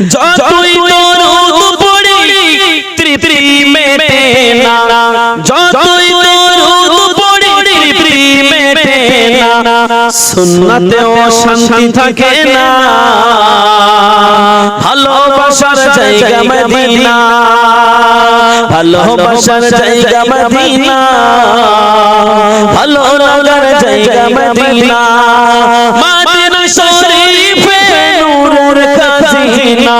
যতই দরুদ পড়ি তৃপ্তি মেটে না। যতই দরুদ পড়ি তৃপ্তি মেটে না। সুন্নাতেও শান্তি থাকে না। ভালোবাসার জায়গা মদিনা। ভালোবাসার জায়গা মদিনা। ভালো লাগার জায়গা মাদিনা।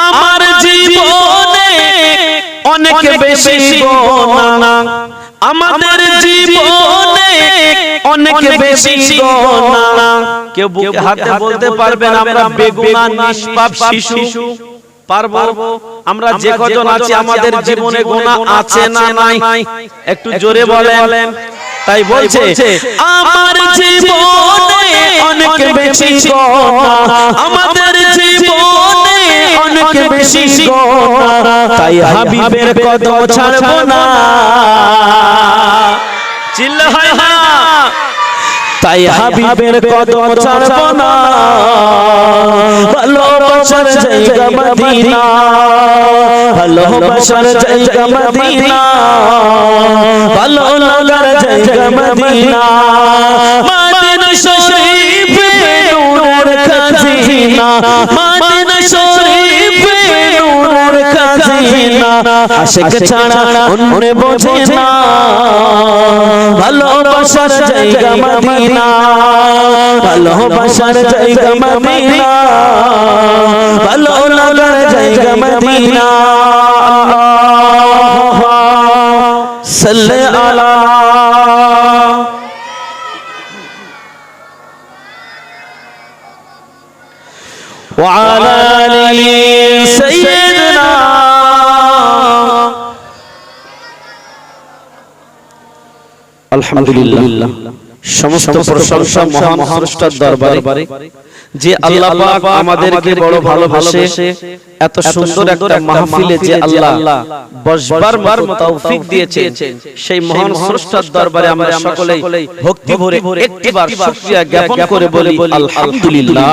আমার জীবনে অনেক বেশি গোনা। আমাদের জীবনে অনেক বেশি গোনা। কেউ বুকে হাতে বলতে পারবেন আমরা বেগুনা নিষ্পাপ শিশু। পারব? আমরা যে কজন আছি আমাদের জীবনে গোনা আছে না নাই? একটু জোরে বলেন। তাই বলছে আমার জীবনে অনেক বেশি গোনা। আমাদের জীবনে বেশি গোনা তাই হাবিবের কদম ছাড়বো না। চিল্লা হয় না। তাই হাবিবের কদম ছাড়বো না। ভালোবাসার জায়গা মদিনা। ভালোবাসার জায়গা মদিনা। ভালো লাগার জায়গা মদিনা। মাদিনা। শরীফে নূর খাজিনা। মাদিনা শরীফে খাজিনা আশিক ছাড়া অন্য বোঝে না ভালোবাসার জায়গা মদিনা ভালোবাসার জায়গা মদিনা ভালো লাগার জায়গা মদিনা সাল্লে আলা وعلى آل আলহামদুলিল্লাহ। সমস্ত প্রশংসা মহান স্রষ্টার দরবারে। যে আল্লাহ পাক আমাদেরকে বড় ভালোবাসে এত সুন্দর একটা মাহফিলে যে আল্লাহ বসবার মতো তৌফিক দিয়েছে সেই মহান স্রষ্টার দরবারে আমরা সকলেই ভক্তি ভরে একটিবার শুকরিয়া জ্ঞাপন করে বলি আলহামদুলিল্লাহ।